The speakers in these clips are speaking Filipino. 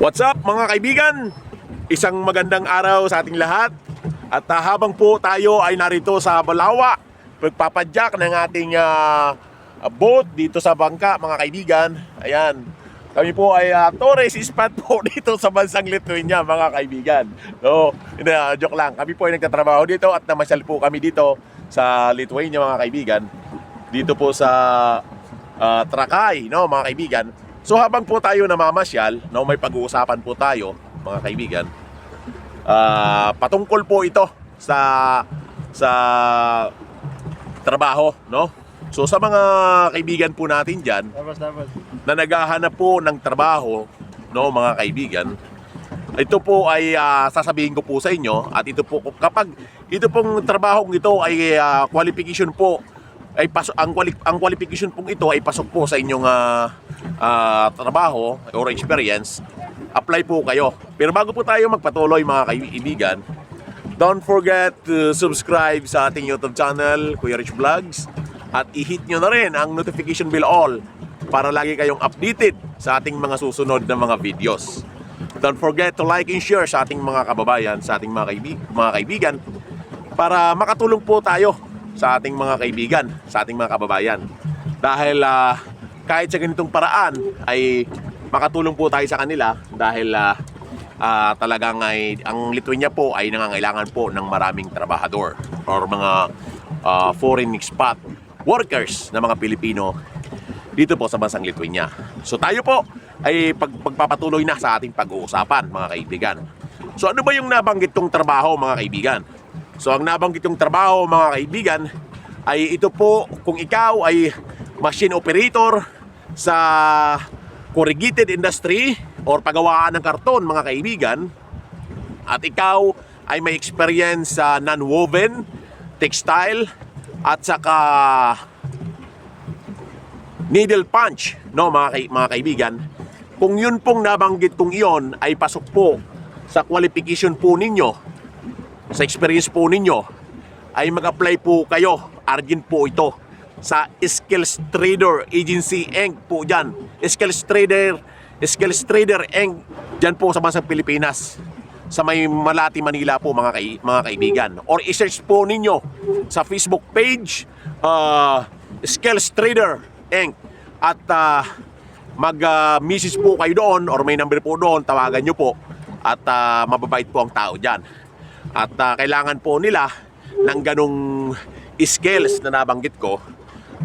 What's up mga kaibigan? Isang magandang araw sa ating lahat. At ah, habang po tayo ay narito sa Balawa, magpapadyak ng ating ah, boat dito sa bangka mga kaibigan. Ayan. Kami po ay uh, Torres Ispat po dito sa bansang Lithuania mga kaibigan. No, ah, joke lang. Kami po ay nagtatrabaho dito at namasyal po kami dito sa Lithuania mga kaibigan. Dito po sa ah, Trakay, no, mga kaibigan. So habang po tayo namamasyal, no, may pag-uusapan po tayo, mga kaibigan. Ah, patungkol po ito sa sa trabaho, no? So sa mga kaibigan po natin diyan na naghahanap po ng trabaho, no, mga kaibigan. Ito po ay ah, sasabihin ko po sa inyo at ito po kapag ito pong trabaho ito ay ah, qualification po ay pasok ang quali, ang qualification pong ito ay pasok po sa inyong ah, ah, trabaho or experience apply po kayo pero bago po tayo magpatuloy mga kaibigan don't forget to subscribe sa ating YouTube channel Kuya Rich Vlogs at i-hit nyo na rin ang notification bell all para lagi kayong updated sa ating mga susunod na mga videos. Don't forget to like and share sa ating mga kababayan, sa ating mga, kaibig, mga kaibigan para makatulong po tayo sa ating mga kaibigan, sa ating mga kababayan. Dahil ah, kahit sa ganitong paraan ay makatulong po tayo sa kanila dahil ah, ah, talagang ay ang Lithuania po ay nangangailangan po ng maraming trabahador or mga ah, foreign expat workers na mga Pilipino dito po sa bansang Lithuania. So tayo po ay pag, pagpapatuloy na sa ating pag-uusapan mga kaibigan. So ano ba yung nabanggit kong trabaho mga kaibigan? So ang nabanggit kong trabaho mga kaibigan ay ito po kung ikaw ay machine operator sa corrugated industry or pagawaan ng karton mga kaibigan at ikaw ay may experience sa non-woven, textile at saka needle punch, no mga, kay- mga kaibigan. Kung yun pong nabanggit kong iyon ay pasok po sa qualification po ninyo, sa experience po ninyo, ay mag-apply po kayo, argent po ito, sa Skills Trader Agency Inc. po dyan. Skills Trader, Skills Trader Inc. dyan po sa bansang Pilipinas sa may Malati, Manila po mga, kai, mga kaibigan. Or i-search po ninyo sa Facebook page uh, Skills Trader Inc. At uh, mag-message po kayo doon or may number po doon, tawagan nyo po. At uh, mababait po ang tao dyan. At uh, kailangan po nila ng ganong skills na nabanggit ko.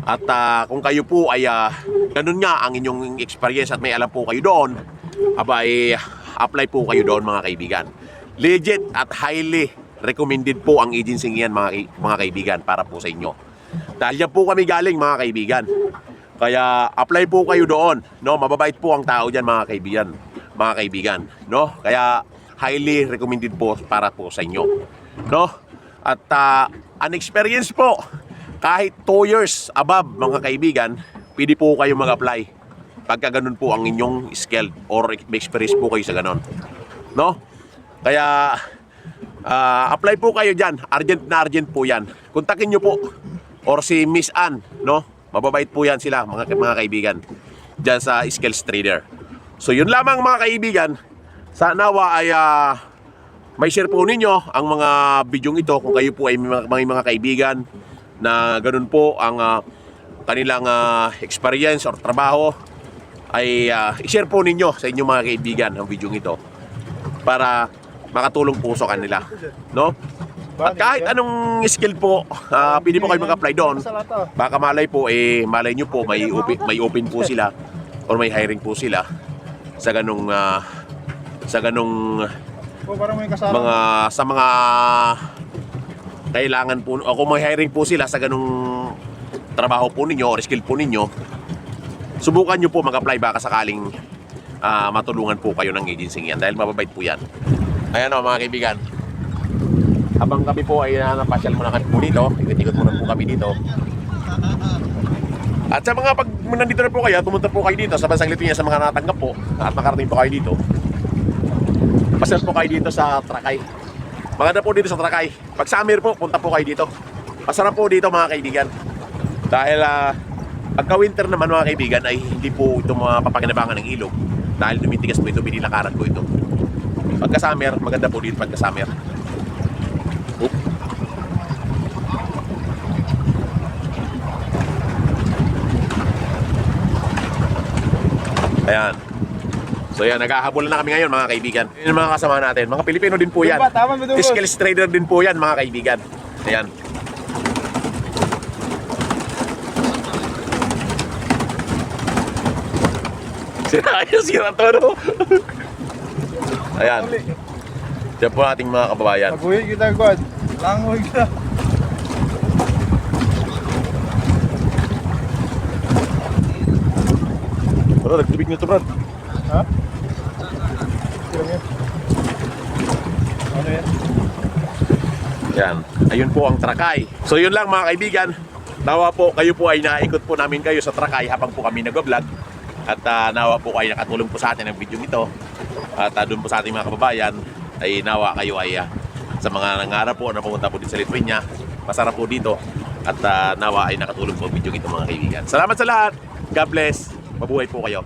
At uh, kung kayo po ay uh, ganun nga ang inyong experience at may alam po kayo doon, aba eh, apply po kayo doon mga kaibigan. Legit at highly recommended po ang agency yan mga, mga kaibigan para po sa inyo. Dahil yan po kami galing mga kaibigan. Kaya apply po kayo doon, no? Mababait po ang tao diyan mga kaibigan, mga kaibigan, no? Kaya highly recommended po para po sa inyo, no? At uh, an experience po, kahit 2 years above mga kaibigan, pwede po kayo mag-apply pagka ganun po ang inyong skill or may experience po kayo sa ganun. No? Kaya ah, apply po kayo diyan. Argent na argent po 'yan. Kontakin niyo po or si Miss Ann, no? Mababait po 'yan sila mga mga kaibigan diyan sa Skills Trader. So yun lamang mga kaibigan. Sa nawa ay ah, may share po ninyo ang mga bidyong ito kung kayo po ay may mga, may mga kaibigan na ganun po ang ah, kanilang ah, experience or trabaho. Ay ah, i-share po ninyo sa inyong mga kaibigan ang video ito para makatulong po sa kanila no? At kahit anong skill po ah, pwede po kayo mag-apply doon. Lato. baka malay po eh malay nyo po may open, may open po sila or may hiring po sila sa ganong ah, sa ganong mga sa mga kailangan po o kung may hiring po sila sa ganung trabaho po ninyo or skill po ninyo subukan nyo po mag-apply. Baka sakaling ah, matulungan po kayo ng agency yan dahil mababait po yan. Ayan o mga kaibigan. Habang kami po ay napasyal muna kami po dito ikot-ikot muna po kami dito. At sa mga pag nandito na po kayo pumunta po kayo dito sa bansang Lithuania sa mga natanggap po at nakarating po kayo dito Pasal po kayo dito sa Trakay. Maganda po dito sa Trakay. Pag summer po, punta po kayo dito. Masarap po dito mga kaibigan. Dahil ah, pagka winter naman mga kaibigan ay hindi po ito mga papakinabangan ng ilog. Dahil tumitigas po ito, binilakaran ko ito. Pagka summer, maganda po dito pagka summer. Ayan. So yan, naghahabol na kami ngayon mga kaibigan. Yun yung mga kasama natin. Mga Pilipino din po yan. Ba, tama mo doon, boss. Skills trader din po yan mga kaibigan. Ayan. Sira yun, sira to, no? Ayan. Diyan po ating mga kababayan. Pag-uwi kita, God. Langoy ka. Bro, nagtubig nyo to, Brad. Ha? Ano yan? Ayun po ang Trakay. So yun lang mga kaibigan. Nawa po kayo po ay naikot po namin kayo sa Trakay habang po kami nag-vlog. At ah, nawa po kayo nakatulong po sa atin ng video nito. At ah, doon po sa ating mga kababayan ay nawa kayo ay ah, sa mga nangarap po na pumunta po dito sa Lithuania. Masarap po dito. At ah, nawa ay nakatulong po ang video nito mga kaibigan. Salamat sa lahat. God bless. Mabuhay po kayo.